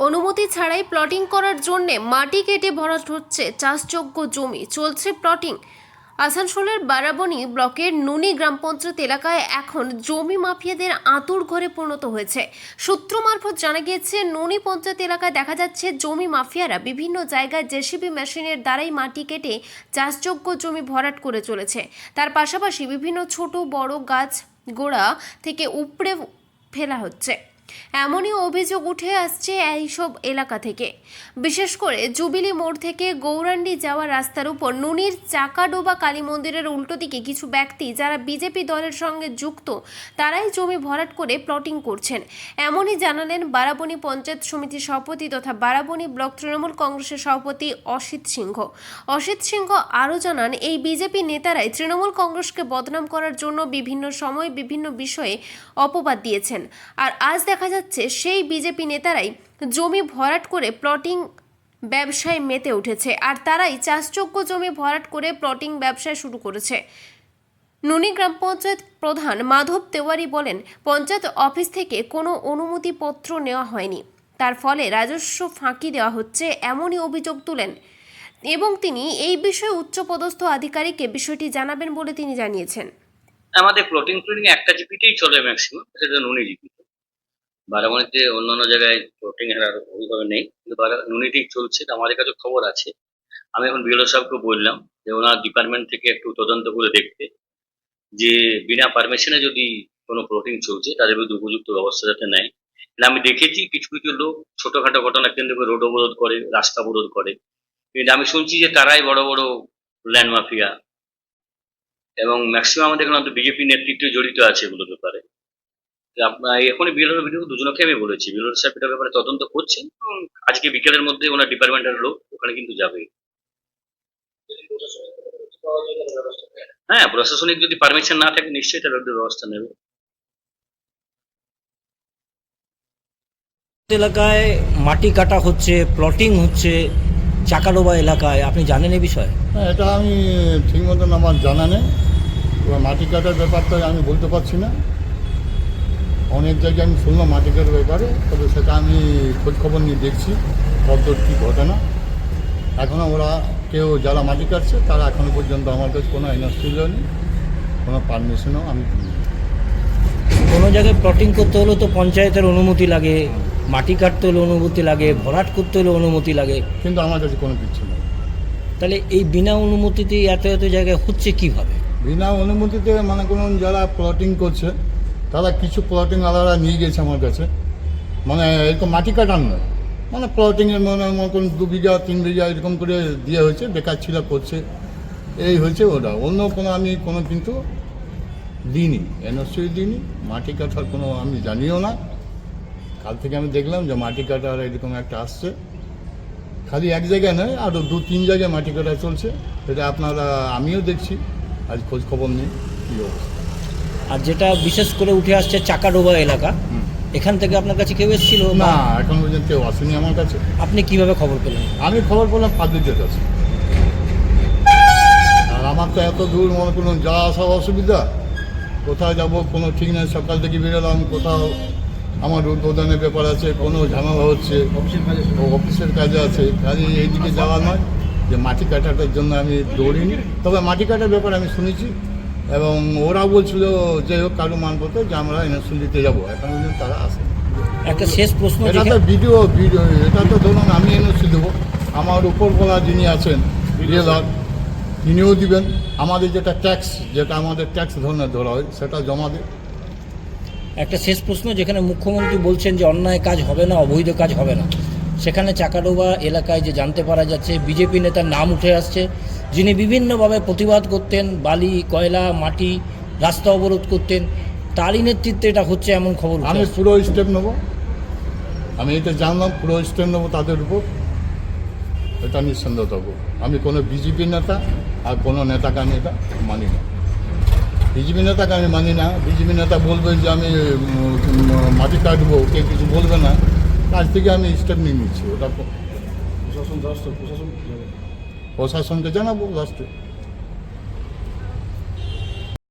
অনুমতি ছাড়াই প্লটিং করার জন্য মাটি কেটে ভরাট হচ্ছে চাষযোগ্য জমি। চলছে প্লটিং। আসানসোলের বারাবণী ব্লকের নুনি গ্রাম পঞ্চায়েত এলাকায় এখন জমি মাফিয়াদের আঁতুর ঘরে পরিণত হয়েছে। সূত্র মারফত জানা গিয়েছে, নুনি পঞ্চায়েত এলাকায় দেখা যাচ্ছে জমি মাফিয়ারা বিভিন্ন জায়গায় জেসিবি মেশিনের দ্বারাই মাটি কেটে চাষযোগ্য জমি ভরাট করে চলেছে। তার পাশাপাশি বিভিন্ন ছোট, বড় গাছ গোড়া থেকে উপড়ে ফেলা হচ্ছে। এমনই অভিযোগ উঠে আসছে এইসব এলাকা থেকে। বিশেষ করে জুবিলি মোড় থেকে গৌরাণ্ডি যাওয়ার রাস্তার উপর নুনির চাকাডোবা কালী মন্দিরের উল্টো দিকে কিছু ব্যক্তি যারা বিজেপি দলের সঙ্গে যুক্ত, তারাই জমি ভরাট করে প্লটিং করছেন। এমনই জানালেন বারাবণী পঞ্চায়েত সমিতির সভাপতি তথা বারাবণী ব্লক তৃণমূল কংগ্রেসের সভাপতি অসিত সিংহ। অসিত সিংহ আরও জানান, এই বিজেপি নেতারাই তৃণমূল কংগ্রেসকে বদনাম করার জন্য বিভিন্ন সময় বিভিন্ন বিষয়ে অপবাদ দিয়েছেন। আর আজ দেখা যাচ্ছে সেই বিজেপি নেতারাই জমি ভরাট করে প্লটিং ব্যবসায় মেতে উঠেছে আর তারাই চাষযোগ্য জমি ভরাট করে প্লটিং ব্যবসায় শুরু করেছে। নুনি গ্রাম পঞ্চায়েত প্রধান মাধব তেওয়ারি বলেন, পঞ্চায়েত অফিস থেকে কোনো অনুমতিপত্র নেওয়া হয়নি। তার ফলে রাজস্ব ফাঁকি দেওয়া হচ্ছে এমনই অভিযোগ তুলেন এবং তিনি এই বিষয়ে উচ্চপদস্থ আধিকারিককে বিষয়টি জানাবেন বলে তিনি জানিয়েছেন। আমাদের প্লটিং প্লটিং একটা জিপিতেই চলে ম্যাক্সিমাম, সেটা নুনি জিপিতে বারামণিতে অন্যান্য জায়গায় প্লটিং এর আর ওইভাবে নেই। কিন্তু নুনিতেই চলছে, তো আমাদের কাছে খবর আছে। আমি এখন বিএলও সাহেবকে বললাম যে ওনার ডিপার্টমেন্ট থেকে একটু তদন্ত করে দেখতে যে বিনা পারমিশনে যদি কোনো প্লটিং চলছে, তাদের বিরুদ্ধে উপযুক্ত ব্যবস্থা যাতে নেয়। আমি দেখেছি কিছু কিছু লোক ছোটখাটো ঘটনা কেন্দ্র করে রোড অবরোধ করে, রাস্তা অবরোধ করে। কিন্তু আমি শুনছি যে তারাই বড় বড় ল্যান্ড মাফিয়া এবং ম্যাক্সিমাম আমাদের এখানে বিজেপি নেতৃত্ব জড়িত আছে এগুলোর ব্যাপারে। আপনার এখনই বিএলওর ভিডিও দুজনকে আমি বলেছি। বিএলওর সাহেব এটার ব্যাপারে তদন্ত করছেন। এবং আজকে বিকেলের মধ্যে ওনার ডিপার্টমেন্টের লোক ওখানে কিন্তু যাবে। হ্যাঁ প্রশাসনিক যদি পারমিশন না থাকে নিশ্চয়ই তার ব্যবস্থা নেবে। এলাকায় মাটি কাটা হচ্ছে প্লটিং হচ্ছে চাকাডোবা এলাকায়। আপনি জানেন এই বিষয়ে? হ্যাঁ এটা আমি ঠিক মতন আমার জানা নেই। এবার মাটি কাটার ব্যাপারটা আমি বলতে পারছি না। অনেক জায়গায় আমি শুনলাম মাটি কাটার ব্যাপারে তবে সেটা আমি খোঁজ খবর নিয়ে দেখছি কতদূর কী ঘটনা। এখনও ওরা কেউ যারা মাটি কাটছে তারা এখনও পর্যন্ত আমার কাছে কোনো এনএসটিও নেই কোনো পারমিশনও আমি কোনো জায়গায় প্লটিং করতে হলে তো পঞ্চায়েতের অনুমতি লাগে মাটি কাটতে হলে অনুমতি লাগে ভরাট করতে হলে অনুমতি লাগে। কিন্তু আমার কাছে কোনো কিছু নেই। তাহলে এই বিনা অনুমতিতে এত এত জায়গায় হচ্ছে কীভাবে? বিনা অনুমতিতে মানে কোনো যারা প্লটিং করছে তারা কিছু প্লটিং আলাদা নিয়ে গেছে আমার কাছে। মানে এরকম মাটি কাটার নয়। মানে প্লটিংয়ের মনে মতন দু বিঘা, তিন বিঘা এরকম করে দিয়ে হয়েছে, বেকার ছিল করছে। এই হয়েছে ওটা। অন্য কোনো আমি কোনো কিন্তু দিইনি এনওসি দিইনি। মাটি কাটার কোনো আমি জানিও না। কাল থেকে আমি দেখলাম যে মাটি কাটার এরকম একটা আসছে। খালি এক জায়গায় নয় আরও দু, তিন জায়গায় মাটি কাটা চলছে। এটা আপনারা, আমিও দেখছি। আজ খোঁজ খবর নেই। কী অবস্থা? আর যেটা বিশেষ করে উঠে আসছে চাকাডোবা এলাকা এখান থেকে আপনার কাছে কেউ এসেছিল না এখন পর্যন্ত কেউ আসেনি আমার কাছে। আপনি কীভাবে খবর পেলেন? আমি খবর পেলাম পাবলিকের কাছে আর আমার তো এত দূর মনে করুন যাওয়া আসা অসুবিধা। কোথাও যাব কোনো ঠিক নেই সকাল থেকে বেরোলাম কোথাও আমার উদ্বোধনের ব্যাপার আছে কোনো ঝামেলা হচ্ছে। অফিসের কাজে আছে। কাজে এইদিকে যাওয়া নয় যে মাটি কাটাটার জন্য আমি দৌড়িনি। তবে মাটি কাটার ব্যাপারে আমি শুনেছি। এবং ওরা বলছিল যে হোক কারও মানপত্র যে আমরা এনএসএল দিতে যাব। এখন পর্যন্ত তারা আসে একটা শেষ প্রশ্ন এটা তো ভিডিও ভিডিও এটা তো ধরুন আমি এনওসি দেবো। আমার উপরবেলা যিনি আছেন বিএলআর তিনিও দিবেন। আমাদের যেটা ট্যাক্স যেটা আমাদের ট্যাক্স ধরনের ধরা হয় সেটা জমা দেয় একটা শেষ প্রশ্ন যেখানে মুখ্যমন্ত্রী বলছেন যে অন্যায় কাজ হবে না অবৈধ কাজ হবে না। সেখানে চাকাডোবা এলাকায় যে জানতে পারা যাচ্ছে বিজেপি নেতার নাম উঠে আসছে যিনি বিভিন্নভাবে প্রতিবাদ করতেন বালি কয়লা মাটি রাস্তা অবরোধ করতেন তারই নেতৃত্বে এটা হচ্ছে এমন খবর আমি। পুরো স্টেপ নেব। আমি এটা জানলাম পুরো স্টেপ নেব তাদের উপর। এটা আমি নিঃসন্দেহ দেবো আমি কোনো বিজেপি নেতা আর কোনো নেতাকে আমি এটা মানি না। বিজেপি নেতাকে আমি মানি না। বিজেপি নেতা বলবে যে আমি মাটি কাটবো কে কিছু বলবে না। কাজ থেকে আমি স্টেপ নিয়ে নিচ্ছি ওটা প্রশাসন প্রশাসনকে জানাব লাস্টে